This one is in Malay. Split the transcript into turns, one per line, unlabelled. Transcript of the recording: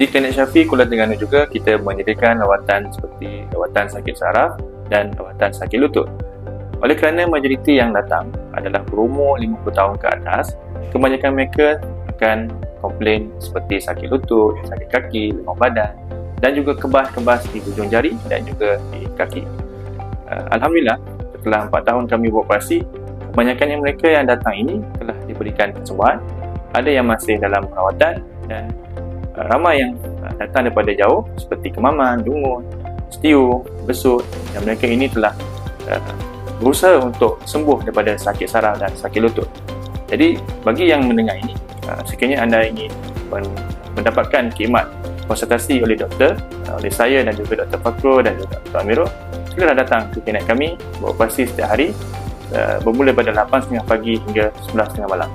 Di Klinik Syafi Kuala Terengganu juga kita menyediakan rawatan seperti rawatan sakit saraf dan rawatan sakit lutut. Oleh kerana majoriti yang datang adalah berumur 50 tahun ke atas, kebanyakan mereka akan komplain seperti sakit lutut, sakit kaki, lemah badan dan juga kebas-kebas di hujung jari dan juga di kaki. Uh, Alhamdulillah, setelah 4 tahun kami beroperasi, kebanyakan yang mereka yang datang ini telah diberikan kesembuhan. Ada yang masih dalam perawatan dan uh, ramai yang uh, datang daripada jauh seperti Kemaman, Dungun, Setiu, Besut dan mereka ini telah uh, berusaha untuk sembuh daripada sakit saraf dan sakit lutut. Jadi bagi yang mendengar ini, uh, sekiranya anda ingin mendapatkan khidmat konsultasi oleh doktor, uh, oleh saya dan juga Dr. Fakro dan juga Dr. Amirul, silalah datang ke klinik kami beroperasi setiap hari uh, bermula pada 8.30 pagi hingga 11.30 malam.